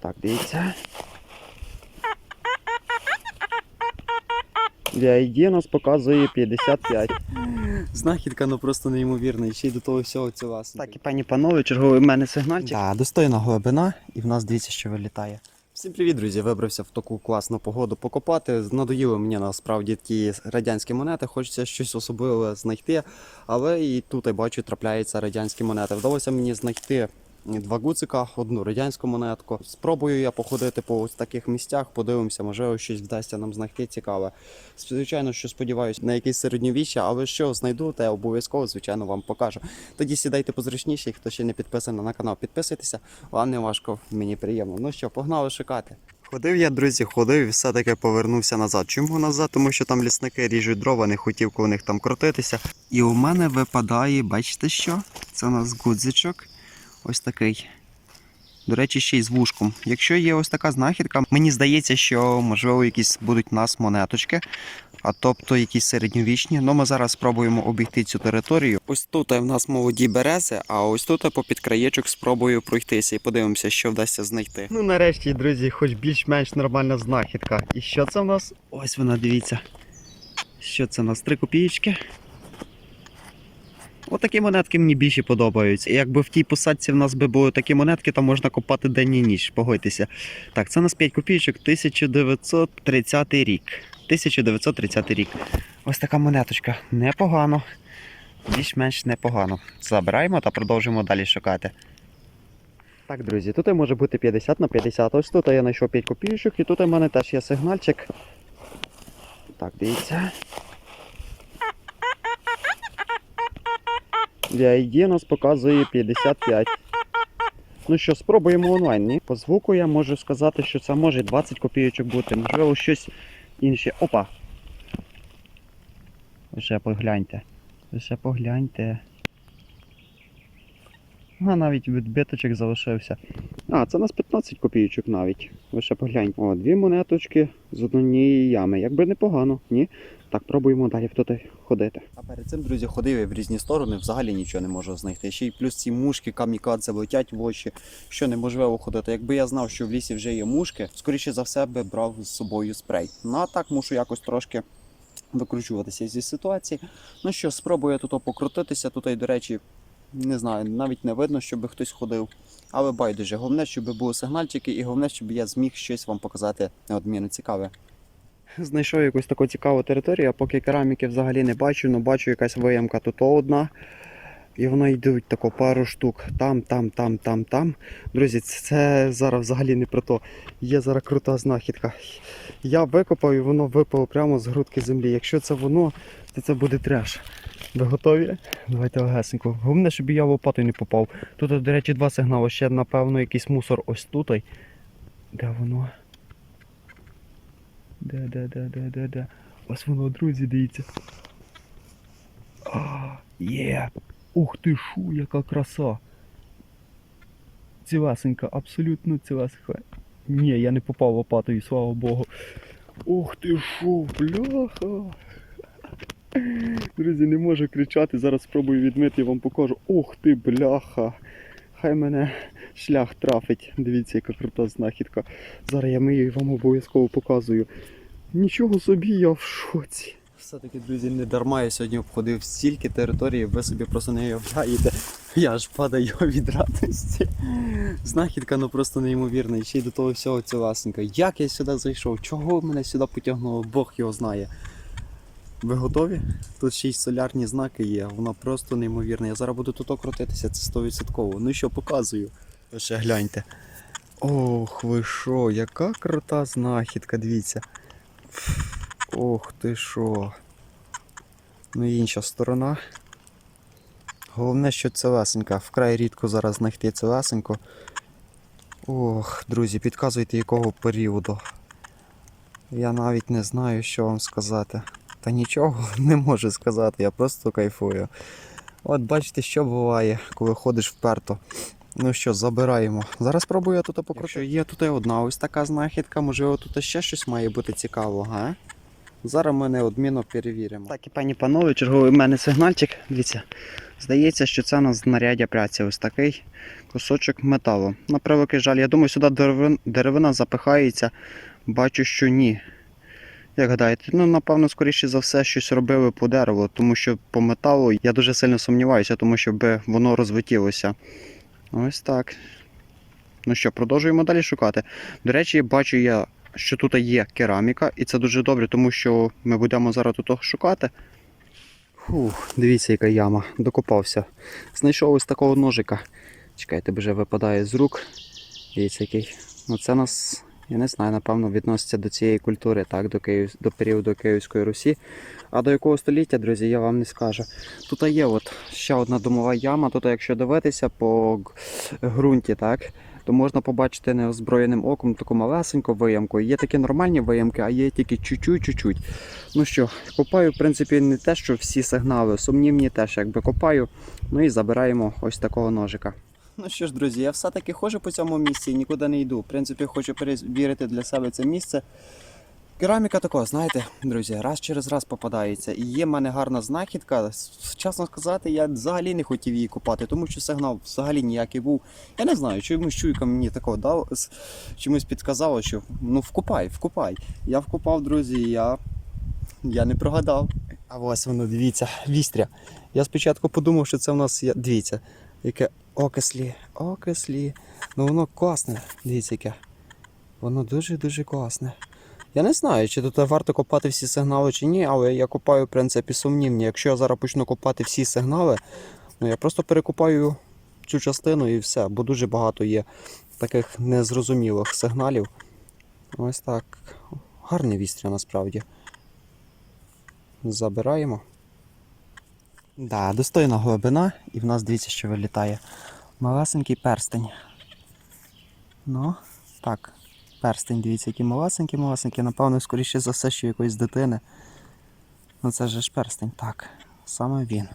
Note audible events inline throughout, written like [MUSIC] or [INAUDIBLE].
Так, дивіться. VID нас показує 55. Знахідка ну просто неймовірна. І ще й до того всього вас. Так, і пані панове, черговий в мене сигнальчик. Да, достойна глибина, і в нас дивіться, що вилітає. Всім привіт, друзі! Вибрався в таку класну погоду покопати. Надоїли мені насправді ті радянські монети, хочеться щось особливе знайти. Але і тут я бачу, трапляються радянські монети. Вдалося мені знайти два гуцика, одну радянську монетку. Спробую я походити по ось таких місцях, подивимося, можливо, щось вдасться нам знайти цікаве. Звичайно, що сподіваюся на якесь середньовіччя, але що знайду, те обов'язково, звичайно, вам покажу. Тоді сідайте позручніше, хто ще не підписаний на канал, підписуйтеся. Вам не важко, мені приємно. Ну що, погнали шукати. Ходив я, друзі, ходив і все-таки повернувся назад. Чому назад? Тому що там лісники ріжуть дрова, не хотів у них там крутитися. І у мене випадає, бачите що? Це у нас гудзичок. Ось такий. До речі, ще й з вушком. Якщо є ось така знахідка, мені здається, що можливо якісь будуть у нас монеточки, а тобто якісь середньовічні. Ну ми зараз спробуємо обійти цю територію. Ось тут в нас молоді берези, а ось тут попід краєчок спробую пройтися і подивимося, що вдасться знайти. Ну нарешті, друзі, хоч більш-менш нормальна знахідка. І що це в нас? Ось вона, дивіться. Що це у нас? Три копієчки. Отакі монетки мені більше подобаються. Якби в тій посадці в нас би були такі монетки, то можна копати день і ніч, погодьтеся. Так, це у нас 5 копійочок, 1930 рік. 1930 рік. Ось така монеточка. Непогано. Більш-менш непогано. Забираємо та продовжуємо далі шукати. Так, друзі, тут може бути 50 на 50. Ось тут я знайшов 5 копійочок, і тут у мене теж є сигнальчик. Так, дивіться. VID нас показує 55. Ну що, спробуємо онлайн, ні? По звуку я можу сказати, що це може 20 копійочок бути, можливо, щось інше. Опа! Лише погляньте. Лише погляньте. А, навіть відбиточок залишився. А, це у нас 15 копійочок навіть. Лише погляньте. О, дві монеточки з однієї ями. Якби непогано, ні? Так, пробуємо далі тут ходити. А перед цим, друзі, ходив я в різні сторони, взагалі нічого не можу знайти. Ще й плюс ці мушки, камікадзе летять в очі, що неможливо ходити. Якби я знав, що в лісі вже є мушки, скоріше за все би брав з собою спрей. Ну а так мушу якось трошки викручуватися зі ситуації. Ну що, спробую я тут покрутитися. Тут, до речі, не знаю, навіть не видно, щоб хтось ходив. Але байдуже, головне, щоб були сигнальчики, і головне, щоб я зміг щось вам показати неодмінно цікаве. Знайшов якусь таку цікаву територію, а поки кераміки взагалі не бачу, але бачу якась виямка тут одна. І воно йдуть тако пару штук. Там, там, там, там, там. Друзі, це зараз взагалі не про то. Є зараз крута знахідка. Я викопав і воно випало прямо з грудки землі. Якщо це воно, то це буде треш. Ви готові? Давайте легесенько. Головне, щоб я лопатою не попав. Тут, до речі, два сигнали. Ще, напевно, якийсь мусор ось тут. Де воно? Де, де, де, де, де, де? Ось воно, друзі, дивіться. Є! Ух ти шу, яка краса! Цілесенька, абсолютно цілесенька. Ні, я не попав лопатою, слава Богу. Ух ти шу, бляха! Друзі, не можу кричати, зараз спробую відмити і вам покажу. Ух ти, бляха! Хай мене шлях трафить. Дивіться, яка крута знахідка. Зараз я мию і вам обов'язково показую. Нічого собі, я в шоці. Все-таки, друзі, не дарма я сьогодні обходив стільки території, ви собі просто не уявляєте. Я аж падаю від радості. Знахідка ну просто неймовірна. І ще й до того всього цілесенька. Як я сюди зайшов? Чого мене сюди потягнуло? Бог його знає. Ви готові? Тут ще й солярні знаки є, вона просто неймовірна. Я зараз буду тут крутитися, це 100%. Ну що, показую. Ще гляньте. Ох, ви що, яка крута знахідка, дивіться. Ох ти що. Ну і інша сторона. Головне, що цілесенька. Вкрай рідко зараз знайти цілесеньку. Ох, друзі, підказуйте якого періоду. Я навіть не знаю, що вам сказати. Та нічого [LAUGHS] не можу сказати, я просто кайфую. От бачите, що буває, коли ходиш вперто. Ну що, забираємо. Зараз спробую я тут покрутити. Якщо є тут і одна ось така знахідка, можливо, тут ще щось має бути цікавого, га? Зараз ми неодмінно перевіримо. Так і пані панове, черговий в мене сигнальчик. Дивіться, здається, що це у нас знаряддя праці ось такий. Кусочок металу. На превеликий жаль, я думаю, сюди деревина запихається. Бачу, що ні. Як гадаєте, ну напевно, скоріше за все, щось робили по дереву, тому що по металу я дуже сильно сумніваюся, тому що би воно розлетілося. Ось так. Ну що, продовжуємо далі шукати. До речі, бачу я, що тут є кераміка, і це дуже добре, тому що ми будемо зараз тут шукати. Фух, дивіться, яка яма, докопався. Знайшов ось такого ножика. Чекайте, вже випадає з рук. Дивіться, який. Ну це нас, я не знаю, напевно, відноситься до цієї культури, так, до, Київ... до періоду Київської Русі. А до якого століття, друзі, я вам не скажу. Тут є от ще одна домова яма. Тут, якщо дивитися по ґрунті, так, то можна побачити неозброєним оком таку малесеньку виямку. Є такі нормальні виямки, а є тільки чуть-чуть-чуть. Ну що, копаю, в принципі, не те, що всі сигнали, сумнівні теж якби копаю. Ну і забираємо ось такого ножика. Ну що ж, друзі, я все-таки ходжу по цьому місці і нікуди не йду. В принципі, хочу перевірити для себе це місце. Кераміка такого, знаєте, друзі, раз через раз попадається. І є в мене гарна знахідка. Чесно сказати, я взагалі не хотів її купати, тому що сигнал взагалі ніякий був. Я не знаю, чомусь чуйка мені такого дав, чомусь підказало, що ну вкупай, вкупай. Я вкупав, друзі, я, я не прогадав. А ось воно, дивіться, вістря. Я спочатку подумав, що це в нас. Дивіться, яке окислі, окислі. Ну воно класне, дивіться, яке. Воно дуже-дуже класне. Я не знаю, чи тут варто копати всі сигнали чи ні, але я копаю, в принципі, сумнівні. Якщо я зараз почну копати всі сигнали, ну я просто перекопаю цю частину і все, бо дуже багато є таких незрозумілих сигналів. Ось так. Гарний вістря насправді. Забираємо. Да, достойна глибина, і в нас дивіться, що вилітає. Малесенький перстень. Ну, так. Перстень, дивіться, який малесенький, малесенький. Напевно, скоріше за все, що якоїсь дитини. Ну це ж перстень. Так, саме він.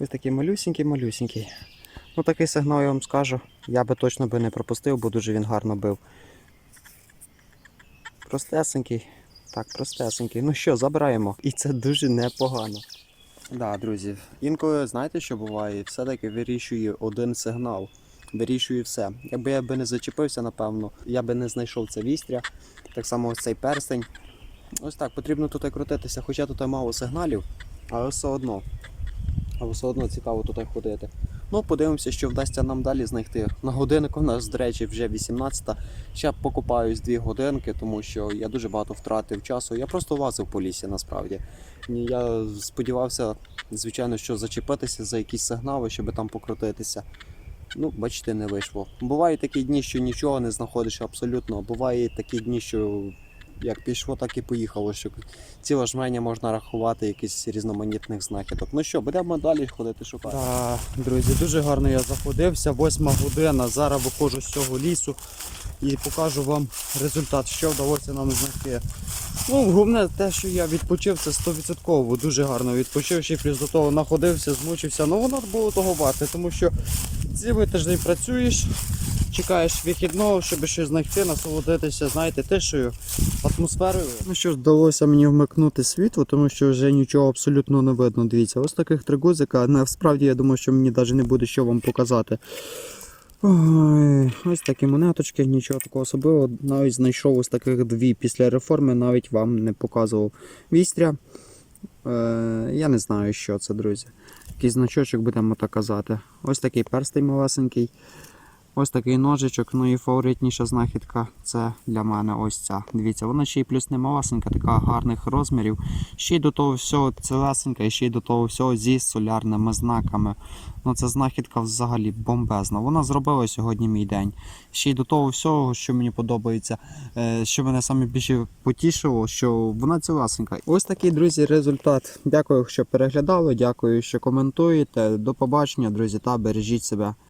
Ось такий малюсенький. Ну такий сигнал я вам скажу. Я би точно би не пропустив, бо дуже він гарно бив. Простесенький. Так, простесенький. Ну що, забираємо. І це дуже непогано. Да, друзі, інколи знаєте, що буває? Все-таки вирішує один сигнал. Вирішує все. Якби я би не зачепився, напевно, я би не знайшов це вістря. Так само ось цей перстень. Ось так, потрібно тут крутитися, хоча тут мало сигналів, але все одно. Але все одно цікаво тут ходити. Ну, подивимося, що вдасться нам далі знайти. На годиннику у нас, до речі, вже 18-та. Ще покупаюсь 2 годинки, тому що я дуже багато втратив часу. Я просто лазив по лісі насправді. Я сподівався, звичайно, що зачепитися за якісь сигнали, щоб там покрутитися. Ну, бачите, не вийшло. Бувають такі дні, що нічого не знаходиш абсолютно. Бувають такі дні, що як пішло, так і поїхало. Що ціле жменя можна рахувати якихось різноманітних знахідок. Ну що, будемо далі ходити шукати. Так, друзі, дуже гарно я заходився. Восьма година. Зараз виходжу з цього лісу і покажу вам результат, що вдалося нам знайти. Ну, головне те, що я відпочив, це 100%. Дуже гарно відпочив, ще плюс до того находився, змучився. Ну воно було того варте, тому що цілий тиждень працюєш, чекаєш вихідного, щоб щось знайти, насолодитися, знаєте, тишею, атмосферою. Ну що ж, вдалося мені вмикнути світло, тому що вже нічого абсолютно не видно. Дивіться, ось таких три гузика. Насправді я думаю, що мені навіть не буде що вам показати. Ой, ось такі монеточки, нічого такого особливого. Навіть знайшов ось таких дві після реформи, навіть вам не показував вістря. Е, я не знаю, що це, друзі. Якийсь значочок будемо так казати. Ось такий перстень малесенький. Ось такий ножичок, ну і фаворитніша знахідка це для мене ось ця. Дивіться, вона ще й плюс не малесенька, така гарних розмірів. Ще й до того всього цілесенька, і ще й до того всього зі солярними знаками. Ну це знахідка взагалі бомбезна. Вона зробила сьогодні мій день. Ще й до того всього, що мені подобається, е, що мене саме більше потішило, що вона цілесенька. Ось такий, друзі, результат. Дякую, що переглядали, дякую, що коментуєте. До побачення, друзі, та бережіть себе.